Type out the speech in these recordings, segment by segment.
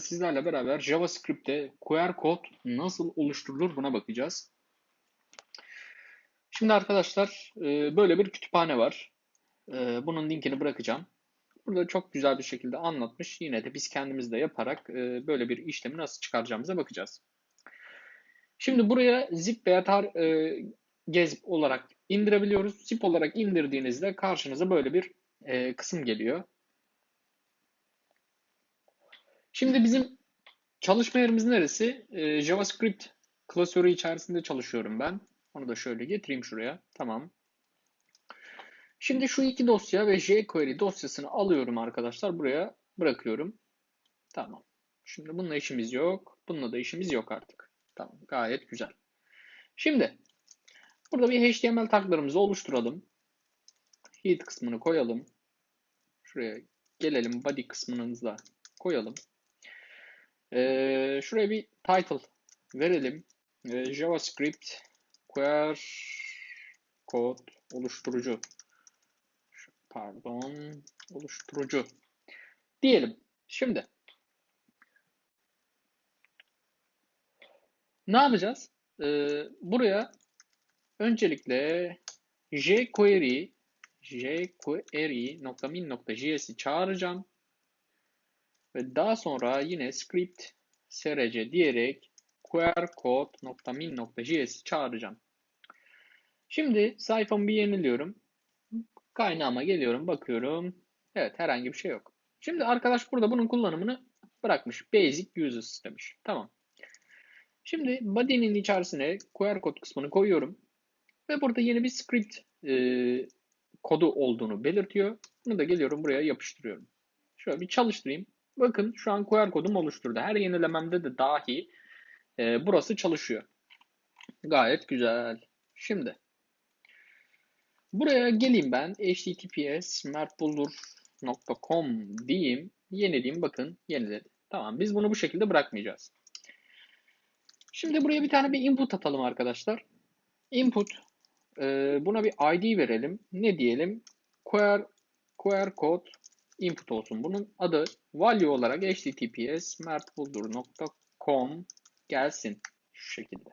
sizlerle beraber JavaScript'te QR kod nasıl oluşturulur buna bakacağız. Şimdi arkadaşlar e, böyle bir kütüphane var. E, bunun linkini bırakacağım. Burada çok güzel bir şekilde anlatmış. Yine de biz kendimiz de yaparak e, böyle bir işlemi nasıl çıkaracağımıza bakacağız. Şimdi buraya zip veya tar gezip olarak indirebiliyoruz. Zip olarak indirdiğinizde karşınıza böyle bir kısım geliyor. Şimdi bizim çalışma yerimiz neresi? Ee, JavaScript klasörü içerisinde çalışıyorum ben. Onu da şöyle getireyim şuraya. Tamam. Şimdi şu iki dosya ve jQuery dosyasını alıyorum arkadaşlar. Buraya bırakıyorum. Tamam. Şimdi bununla işimiz yok. Bununla da işimiz yok artık. Tamam. Gayet güzel. Şimdi burada bir HTML taglarımızı oluşturalım. Head kısmını koyalım. Şuraya gelelim. Body kısmını da koyalım. Ee, şuraya bir title verelim. Ee, JavaScript query kod oluşturucu pardon oluşturucu diyelim. Şimdi ne yapacağız? Ee, buraya öncelikle jQuery jQuery.min.js'i çağıracağım. Ve daha sonra yine script src diyerek qrcode.min.js'i çağıracağım. Şimdi sayfamı bir yeniliyorum. Kaynağıma geliyorum, bakıyorum. Evet, herhangi bir şey yok. Şimdi arkadaş burada bunun kullanımını bırakmış. Basic users demiş. Tamam. Şimdi body'nin içerisine QR kod kısmını koyuyorum. Ve burada yeni bir script e, kodu olduğunu belirtiyor. Bunu da geliyorum buraya yapıştırıyorum. Şöyle bir çalıştırayım. Bakın şu an QR kodum oluşturdu. Her yenilememde de dahi e, burası çalışıyor. Gayet güzel. Şimdi buraya geleyim ben https mertbuldur.com diyeyim. Yenileyim bakın yeniledi. Tamam biz bunu bu şekilde bırakmayacağız. Şimdi buraya bir tane bir input atalım arkadaşlar. Input e, buna bir ID verelim. Ne diyelim? QR, QR kod input olsun. Bunun adı value olarak https mertbuldur.com gelsin şu şekilde.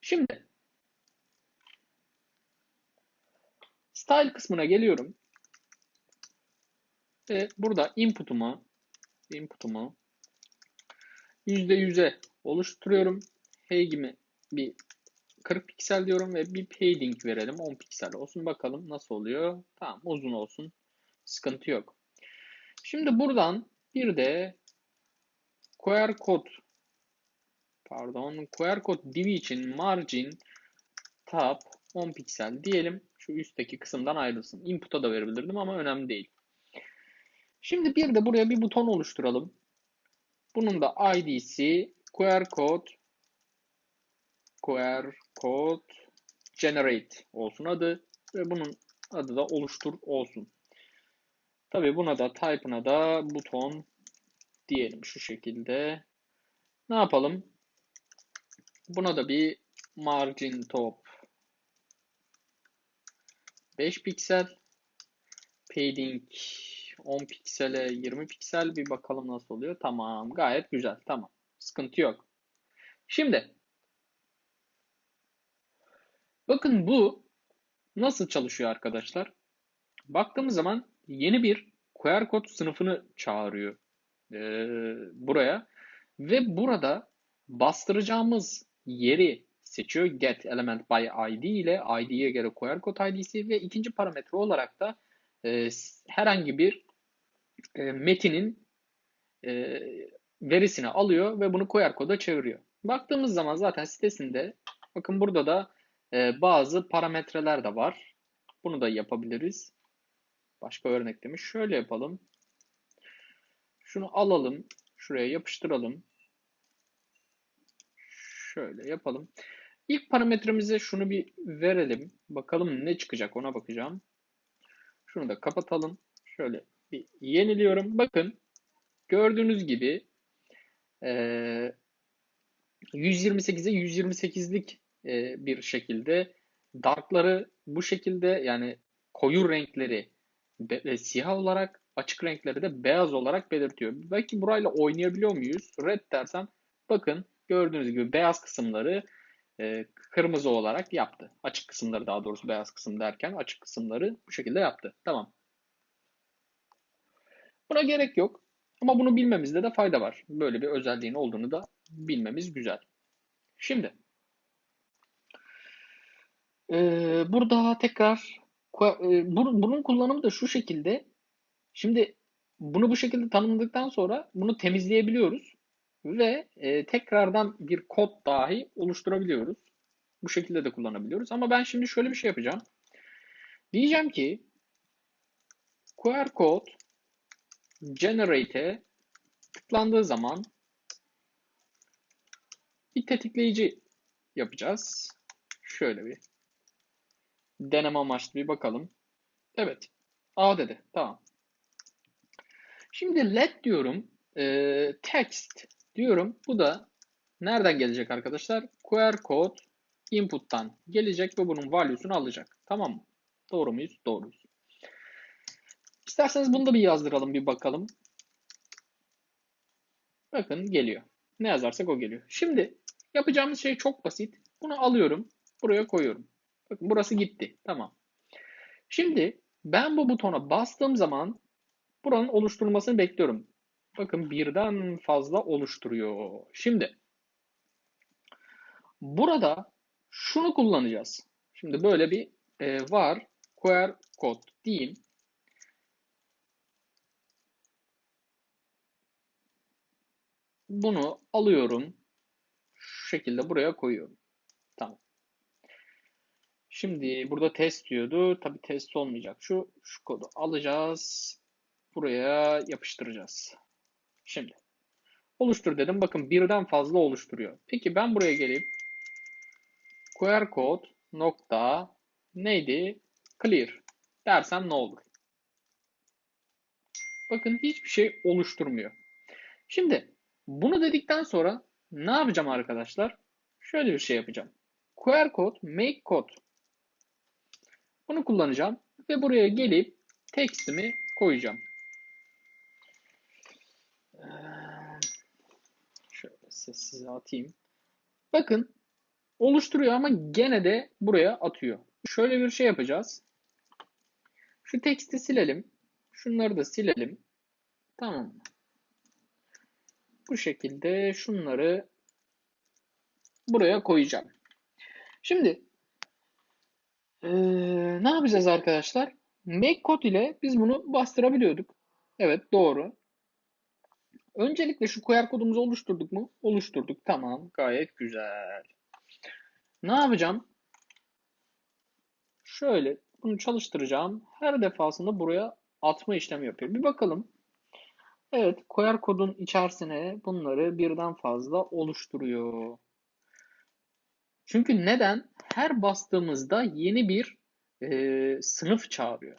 Şimdi style kısmına geliyorum. Ve burada input'umu input'umu %100'e oluşturuyorum. Hag'imi bir 40 piksel diyorum ve bir padding verelim 10 piksel olsun. Bakalım nasıl oluyor. Tamam uzun olsun. Sıkıntı yok. Şimdi buradan bir de QR kod pardon QR kod divi için margin tab 10 piksel diyelim. Şu üstteki kısımdan ayrılsın. Input'a da verebilirdim ama önemli değil. Şimdi bir de buraya bir buton oluşturalım. Bunun da ID'si QR kod QR kod generate olsun adı ve bunun adı da oluştur olsun. Tabii buna da type'ına da buton diyelim şu şekilde. Ne yapalım? Buna da bir margin top 5 piksel padding 10 piksele 20 piksel bir bakalım nasıl oluyor. Tamam gayet güzel tamam sıkıntı yok. Şimdi bakın bu nasıl çalışıyor arkadaşlar? Baktığımız zaman yeni bir QR kod sınıfını çağırıyor e, buraya. Ve burada bastıracağımız yeri seçiyor. Get element by ID ile ID'ye göre QR kod ID'si ve ikinci parametre olarak da e, herhangi bir e, metinin e, verisini alıyor ve bunu QR koda çeviriyor. Baktığımız zaman zaten sitesinde bakın burada da e, bazı parametreler de var. Bunu da yapabiliriz. Başka örnek demiş. Şöyle yapalım. Şunu alalım. Şuraya yapıştıralım. Şöyle yapalım. İlk parametremize şunu bir verelim. Bakalım ne çıkacak ona bakacağım. Şunu da kapatalım. Şöyle bir yeniliyorum. Bakın gördüğünüz gibi 128'e 128'lik bir şekilde darkları bu şekilde yani koyu renkleri siyah olarak açık renkleri de beyaz olarak belirtiyor. Belki burayla oynayabiliyor muyuz? Red dersem bakın gördüğünüz gibi beyaz kısımları e, kırmızı olarak yaptı. Açık kısımları daha doğrusu beyaz kısım derken açık kısımları bu şekilde yaptı. Tamam. Buna gerek yok. Ama bunu bilmemizde de fayda var. Böyle bir özelliğin olduğunu da bilmemiz güzel. Şimdi ee, burada tekrar e, bunun kullanımı da şu şekilde. Şimdi bunu bu şekilde tanımladıktan sonra bunu temizleyebiliyoruz ve e, tekrardan bir kod dahi oluşturabiliyoruz. Bu şekilde de kullanabiliyoruz. Ama ben şimdi şöyle bir şey yapacağım. Diyeceğim ki QR code generate'e tıklandığı zaman bir tetikleyici yapacağız. Şöyle bir deneme amaçlı bir bakalım. Evet. A dedi. Tamam. Şimdi let diyorum. E, text diyorum. Bu da nereden gelecek arkadaşlar? QR code input'tan gelecek ve bunun value'sunu alacak. Tamam mı? Doğru muyuz? Doğruyuz. İsterseniz bunu da bir yazdıralım bir bakalım. Bakın geliyor. Ne yazarsak o geliyor. Şimdi yapacağımız şey çok basit. Bunu alıyorum. Buraya koyuyorum. Bakın burası gitti. Tamam. Şimdi ben bu butona bastığım zaman buranın oluşturulmasını bekliyorum. Bakın birden fazla oluşturuyor. Şimdi burada şunu kullanacağız. Şimdi böyle bir e, var QR kod diyeyim. Bunu alıyorum. Şu şekilde buraya koyuyorum. Şimdi burada test diyordu. Tabii test olmayacak. Şu, şu kodu alacağız. Buraya yapıştıracağız. Şimdi oluştur dedim. Bakın birden fazla oluşturuyor. Peki ben buraya gelip QR code nokta neydi? Clear dersem ne olur? Bakın hiçbir şey oluşturmuyor. Şimdi bunu dedikten sonra ne yapacağım arkadaşlar? Şöyle bir şey yapacağım. QR code make code bunu kullanacağım ve buraya gelip tekstimi koyacağım. Ee, şöyle sessize atayım. Bakın oluşturuyor ama gene de buraya atıyor. Şöyle bir şey yapacağız. Şu teksti silelim. Şunları da silelim. Tamam mı? Bu şekilde şunları buraya koyacağım. Şimdi ee, ne yapacağız arkadaşlar? Make code ile biz bunu bastırabiliyorduk. Evet doğru. Öncelikle şu QR kodumuzu oluşturduk mu? Oluşturduk. Tamam. Gayet güzel. Ne yapacağım? Şöyle bunu çalıştıracağım. Her defasında buraya atma işlemi yapıyor. Bir bakalım. Evet, QR kodun içerisine bunları birden fazla oluşturuyor. Çünkü neden? Her bastığımızda yeni bir e, sınıf çağırıyor.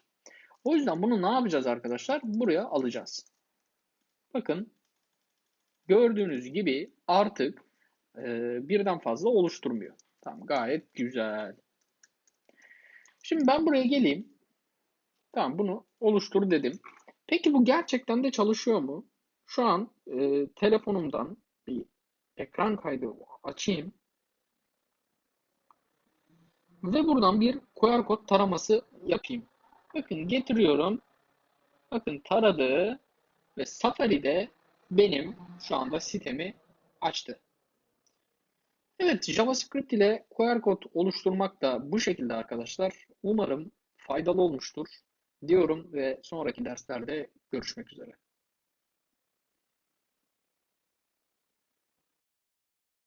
O yüzden bunu ne yapacağız arkadaşlar? Buraya alacağız. Bakın gördüğünüz gibi artık e, birden fazla oluşturmuyor. Tamam gayet güzel. Şimdi ben buraya geleyim. Tamam bunu oluştur dedim. Peki bu gerçekten de çalışıyor mu? Şu an e, telefonumdan bir ekran kaydı açayım. Ve buradan bir QR kod taraması yapayım. Bakın getiriyorum. Bakın taradı ve Safari'de benim şu anda sitemi açtı. Evet JavaScript ile QR kod oluşturmak da bu şekilde arkadaşlar. Umarım faydalı olmuştur diyorum ve sonraki derslerde görüşmek üzere.